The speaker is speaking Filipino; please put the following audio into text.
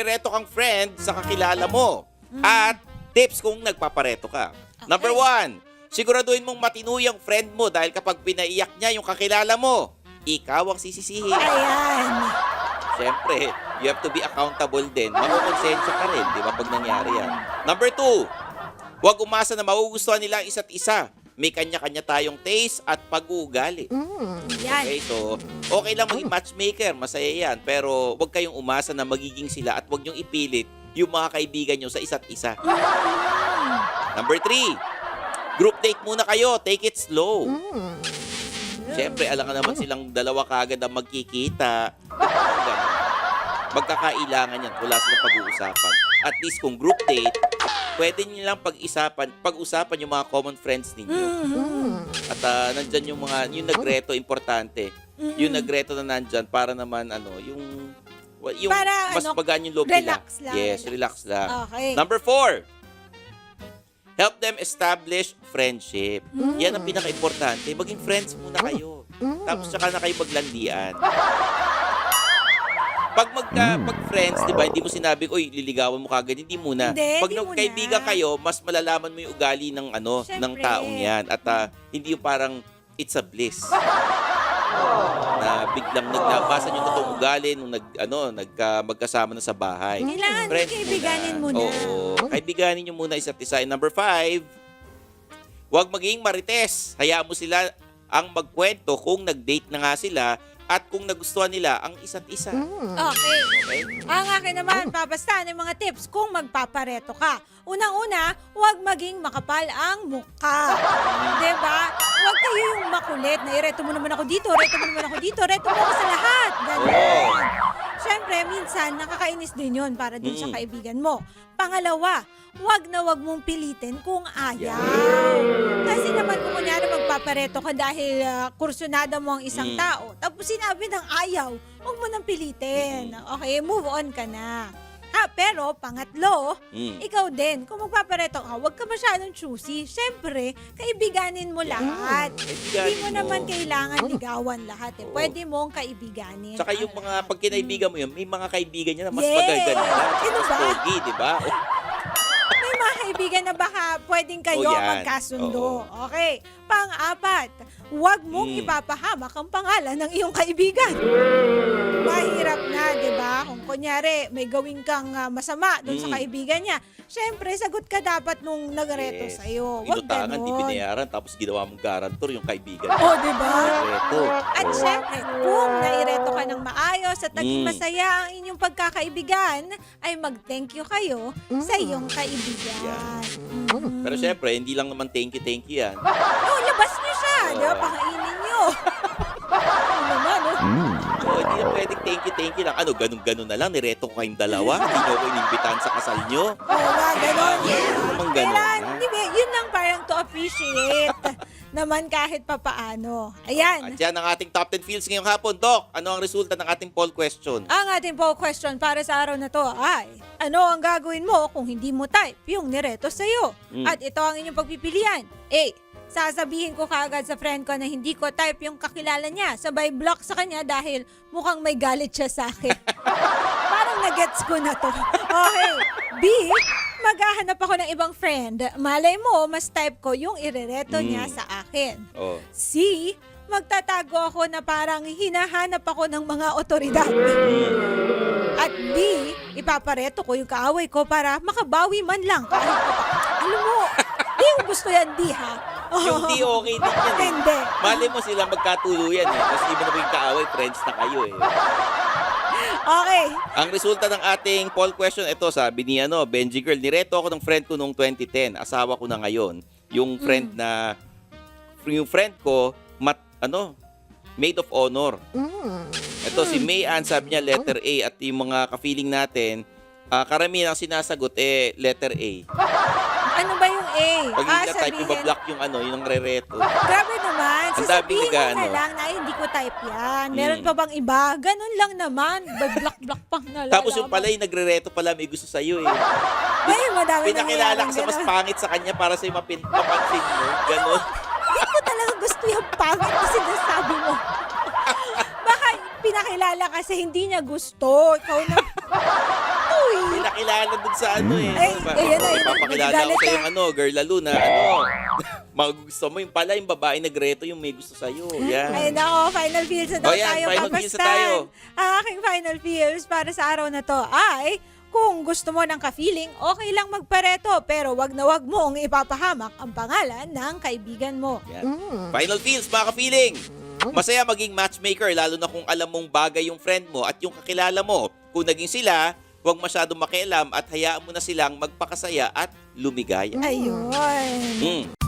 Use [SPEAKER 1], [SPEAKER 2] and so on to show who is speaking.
[SPEAKER 1] nire-reto kang friend sa kakilala mo. At tips kung nagpapareto ka. Number one, siguraduhin mong matinuyang friend mo dahil kapag pinaiyak niya yung kakilala mo, ikaw ang sisisihin.
[SPEAKER 2] Ayan.
[SPEAKER 1] Siyempre, you have to be accountable din. Makukonsensya ka rin, di ba, pag nangyari yan. Number two, huwag umasa na magugustuhan nila ang isa't isa. May kanya-kanya tayong taste at pag-uugali.
[SPEAKER 2] Yan.
[SPEAKER 1] Okay, so okay lang maging matchmaker, masaya yan. Pero huwag kayong umasa na magiging sila at huwag niyong ipilit yung mga kaibigan niyo sa isa't isa. Number three, group date muna kayo. Take it slow. Siyempre, alam ka naman silang dalawa kaagad ang magkikita. Magkakailangan yan. Wala silang pag-uusapan. At least kung group date, pwede niyo lang pag-isapan, pag-usapan yung mga common friends ninyo. At ah, nandyan yung mga, yung nagreto, importante. Yung nagreto na nandyan para naman, ano, yung, wa- yung
[SPEAKER 2] Para,
[SPEAKER 1] mas
[SPEAKER 2] ano,
[SPEAKER 1] magaan yung loob nila.
[SPEAKER 2] lang,
[SPEAKER 1] Yes,
[SPEAKER 2] relax.
[SPEAKER 1] relax lang.
[SPEAKER 2] Okay.
[SPEAKER 1] Number four, help them establish friendship. Yan ang pinaka-importante. Maging friends muna kayo. Tapos saka na kayo maglandian. Pag magka, pag friends, di ba, hindi mo sinabi, oy, liligawan mo kagad, hindi muna.
[SPEAKER 2] Hindi,
[SPEAKER 1] pag
[SPEAKER 2] hindi
[SPEAKER 1] nagkaibigan
[SPEAKER 2] muna.
[SPEAKER 1] kayo, mas malalaman mo yung ugali ng ano, ng
[SPEAKER 2] Siyempre.
[SPEAKER 1] taong yan. At ah, hindi yung parang it's a bliss. na biglang naglabasa yung totoong ugali nung nag ano nagka magkasama na sa bahay.
[SPEAKER 2] Kailangan
[SPEAKER 1] Friends
[SPEAKER 2] kaibiganin mo na.
[SPEAKER 1] Oo. Kaibiganin nyo muna isa't isa. And number five, huwag maging marites. Hayaan mo sila ang magkwento kung nag-date na nga sila at kung nagustuhan nila ang isa't isa.
[SPEAKER 2] Okay.
[SPEAKER 1] Okay?
[SPEAKER 2] Ang akin naman, papasta ng mga tips kung magpapareto ka. Unang-una, huwag maging makapal ang mukha. Diba? Huwag kayo yung makulit na ireto mo naman ako dito, reto mo naman ako dito, reto mo ako sa lahat. Ganun. Siyempre, minsan, nakakainis din yun para din sa
[SPEAKER 1] Mm.
[SPEAKER 2] kaibigan mo. Pangalawa, huwag na huwag mong pilitin kung ayaw. Kasi naman kung kunyari magpapareto ka dahil ah, kursunada mo ang isang
[SPEAKER 1] Mm.
[SPEAKER 2] tao, tapos sinabi ng ayaw, huwag mo nang pilitin. Okay, move on ka na. Ha, pero pangatlo,
[SPEAKER 1] Mm.
[SPEAKER 2] ikaw din, kung magpapareto ka, huwag ka masyadong choosy. Siyempre, kaibiganin mo lahat.
[SPEAKER 1] Kaibiganin
[SPEAKER 2] Hindi mo
[SPEAKER 1] mo.
[SPEAKER 2] naman kailangan ligawan lahat eh.
[SPEAKER 1] Oo.
[SPEAKER 2] Pwede mong kaibiganin.
[SPEAKER 1] Tsaka yung
[SPEAKER 2] ang
[SPEAKER 1] mga,
[SPEAKER 2] lahat.
[SPEAKER 1] pag kinaibigan mo yun, may mga kaibigan niya na mas
[SPEAKER 2] Yes!
[SPEAKER 1] magaganda,
[SPEAKER 2] Ano
[SPEAKER 1] mas
[SPEAKER 2] ba?
[SPEAKER 1] pogi, di ba? O,
[SPEAKER 2] May mga kaibigan na baka pwedeng kayo
[SPEAKER 1] Oh, yan.
[SPEAKER 2] magkasundo. Okay. Pang-apat, huwag mong
[SPEAKER 1] Mm.
[SPEAKER 2] ipapahamak ang pangalan ng iyong kaibigan. kunyari, may gawin kang ah, masama doon sa
[SPEAKER 1] Mm.
[SPEAKER 2] kaibigan niya, syempre, sagot ka dapat nung nagreto
[SPEAKER 1] yes.
[SPEAKER 2] sa'yo. Huwag
[SPEAKER 1] Inutangan, di
[SPEAKER 2] ganon.
[SPEAKER 1] binayaran, tapos ginawa mong garantor yung kaibigan.
[SPEAKER 2] Oh, di ba?
[SPEAKER 1] Reto.
[SPEAKER 2] At
[SPEAKER 1] Oo.
[SPEAKER 2] syempre, kung naireto ka ng maayos at naging
[SPEAKER 1] Mm.
[SPEAKER 2] masaya ang inyong pagkakaibigan, ay mag-thank you kayo sa iyong kaibigan. Mm.
[SPEAKER 1] Pero syempre, hindi lang naman thank you, thank you yan.
[SPEAKER 2] Oh, labas niyo siya. Di ba?
[SPEAKER 1] Oo.
[SPEAKER 2] Pakainin niyo. ano naman, oh.
[SPEAKER 1] So, hindi na pwedeng thank you, thank you lang. Ano, ganun-ganun na lang. Nireto ko kayong dalawa. Hindi ako inimbitahan sa kasal nyo.
[SPEAKER 2] Oo nga, ganon.
[SPEAKER 1] Namang ganon,
[SPEAKER 2] Kailangan, di ba, yun lang parang to appreciate naman kahit papaano. Ayan.
[SPEAKER 1] At yan ang ating top 10 fields ngayong hapon. Doc, ano ang resulta ng ating poll question?
[SPEAKER 2] Ang ating poll question para sa araw na to ay, ano ang gagawin mo kung hindi mo type yung nireto sa'yo?
[SPEAKER 1] Mm.
[SPEAKER 2] At ito ang inyong pagpipilian. A. Sasabihin ko kaagad sa friend ko na hindi ko type yung kakilala niya. Sabay block sa kanya dahil mukhang may galit siya sa akin. Parang nagets ko na to. Okay. B. Maghahanap ako ng ibang friend. Malay mo, mas type ko yung irereto niya
[SPEAKER 1] Mm.
[SPEAKER 2] sa akin.
[SPEAKER 1] Oh.
[SPEAKER 2] C. Magtatago ako na parang hinahanap ako ng mga otoridad. At D. Ipapareto ko yung kaaway ko para makabawi man lang kahit. Alam mo, di ko gusto yan, D ha?
[SPEAKER 1] Yung di okay din yan eh.
[SPEAKER 2] Hindi.
[SPEAKER 1] Mali mo sila magkatuluyan eh. Tapos di mo na maging kaaway, friends na kayo eh.
[SPEAKER 2] Okay.
[SPEAKER 1] Ang resulta ng ating poll question, ito sabi ni ano, Benji Girl, nireto ako ng friend ko noong 2010. Asawa ko na ngayon. Yung friend na, yung friend ko, mat, ano, maid of honor. Ito, si May Ann, sabi niya letter A. At yung mga ka-feeling natin, ah, karamihan ang sinasagot, eh, letter A.
[SPEAKER 2] Ano ba yung A?
[SPEAKER 1] Pag
[SPEAKER 2] Ah,
[SPEAKER 1] type, yung block yung ano, yung re-reto.
[SPEAKER 2] Grabe
[SPEAKER 1] Ang
[SPEAKER 2] Sasabihin
[SPEAKER 1] dami
[SPEAKER 2] mo
[SPEAKER 1] nag-ano.
[SPEAKER 2] na lang na "Ay, hindi ko type yan. Meron
[SPEAKER 1] Mm.
[SPEAKER 2] pa bang iba? Ganun lang naman. Block-block pang nalalaman.
[SPEAKER 1] Tapos yung pala, yung nagre-reto pala, may gusto sa'yo eh.
[SPEAKER 2] Ay, madami
[SPEAKER 1] Pinakilala ka sa mas pangit sa kanya para sa'yo mapin- mapansin mo. Ganon.
[SPEAKER 2] Hindi ko talaga gusto yung pangit na sinasabi mo. Baka pinakilala kasi hindi niya gusto. Ikaw na. Uy,
[SPEAKER 1] makilala dun sa ano eh.
[SPEAKER 2] Ay,
[SPEAKER 1] Diba?
[SPEAKER 2] ayan na, ayan na.
[SPEAKER 1] Papakilala ako
[SPEAKER 2] Nagagalit
[SPEAKER 1] sa
[SPEAKER 2] na.
[SPEAKER 1] yung ano, girl lalo na ano. Magugusto mo yung pala yung babae nagreto yung may gusto sa'yo. Yan.
[SPEAKER 2] Ay, nako, final feels na daw
[SPEAKER 1] O yan,
[SPEAKER 2] tayo,
[SPEAKER 1] final feels na tayo.
[SPEAKER 2] Ang aking final feels para sa araw na to ay, kung gusto mo ng ka-feeling, okay lang magpareto, pero wag na wag mong ipapahamak ang pangalan ng kaibigan mo.
[SPEAKER 1] Yan. Final feels, mga ka-feeling. Masaya maging matchmaker lalo na kung alam mong bagay yung friend mo at yung kakilala mo. Kung naging sila, huwag masyadong makialam at hayaan mo na silang magpakasaya at lumigaya.
[SPEAKER 2] Ayun.
[SPEAKER 1] Mm.